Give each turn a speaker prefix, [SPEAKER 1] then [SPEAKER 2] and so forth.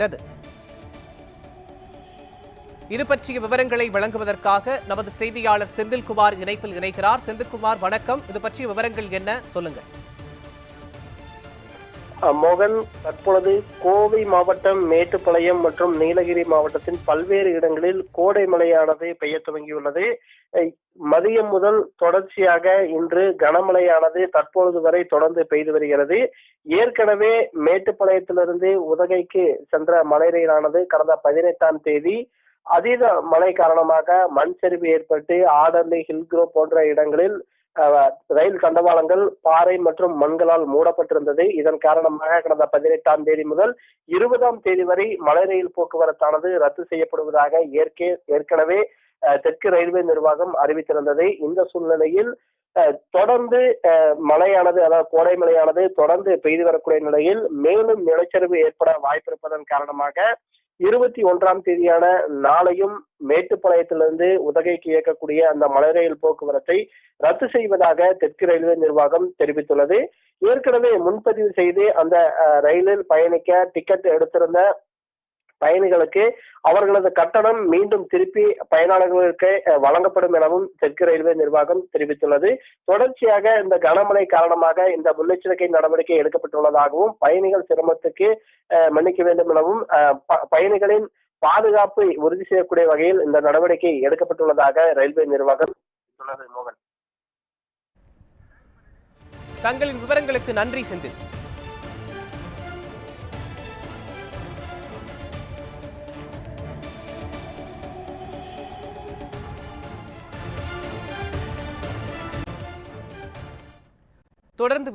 [SPEAKER 1] வருகிறது. இது பற்றிய விவரங்களை வழங்குவதற்காக நமது செய்தியாளர் செந்தில்குமார் இணைப்பில் இணைக்கிறார் செந்தில்குமார் வணக்கம். இது பற்றிய விவரங்கள் என்ன? சொல்லுங்க
[SPEAKER 2] மோகன் தற்பொழுது கோவை மாவட்டம் மேட்டுப்பாளையம் மற்றும் நீலகிரி மாவட்டத்தின் பல்வேறு இடங்களில் கோடை மழையானது பெய்ய துவங்கியுள்ளது. மதியம் முதல் தொடர்ச்சியாக இன்று கனமழையானது தற்பொழுது வரை தொடர்ந்து பெய்து வருகிறது. ஏற்கனவே மேட்டுப்பாளையத்திலிருந்து உதகைக்கு சென்ற மழை ரயிலானது கடந்த பதினெட்டாம் தேதி அதீத மழை காரணமாக மண் சரிவு ஏற்பட்டு ஆடர்லி ஹில்க்ரோ போன்ற இடங்களில் ரயில் தண்டவாளங்கள் பாறை மற்றும் மண்களால் மூடப்பட்டிருந்தது. இதன் காரணமாக கடந்த பதினெட்டாம் தேதி முதல் இருபதாம் தேதி வரை மலை ரயில் போக்குவரத்தானது ரத்து செய்யப்படுவதாக ஏற்கே ஏற்கனவே தெற்கு ரயில்வே நிர்வாகம் அறிவித்திருந்தது. இந்த சூழ்நிலையில் அஹ், தொடர்ந்து அஹ், மழையானது அதாவது கோடை மழையானது தொடர்ந்து பெய்து வரக்கூடிய நிலையில் மேலும் நிலச்சரிவு ஏற்பட வாய்ப்பிருப்பதன் காரணமாக இருபத்தி ஒன்றாம் தேதியான நாளையும் மேட்டுப்பாளையத்திலிருந்து உதகைக்கு இயக்கக்கூடிய அந்த மலை ரயில் போக்குவரத்தை ரத்து செய்வதாக தெற்கு ரயில்வே நிர்வாகம் தெரிவித்துள்ளது. ஏற்கனவே முன்பதிவு செய்து அந்த அஹ், ரயிலில் பயணிக்க டிக்கெட் எடுத்திருந்த பயணிகளுக்கு அவர்களது கட்டணம் மீண்டும் திருப்பி பயனாளர்களுக்கு வழங்கப்படும் எனவும் தெற்கு ரயில்வே நிர்வாகம் தெரிவித்துள்ளது. தொடர்ச்சியாக இந்த கனமழை காரணமாக இந்த முன்னெச்சரிக்கை நடவடிக்கை எடுக்கப்பட்டுள்ளதாகவும் பயணிகள் சிரமத்துக்கு மன்னிக்க வேண்டும் எனவும் அஹ், பயணிகளின் பாதுகாப்பை உறுதி செய்யக்கூடிய வகையில் இந்த நடவடிக்கை எடுக்கப்பட்டுள்ளதாக ரயில்வே நிர்வாகம் மோகன்.
[SPEAKER 1] தங்களின் விவரங்களுக்கு நன்றி செந்தில். தொடர்ந்து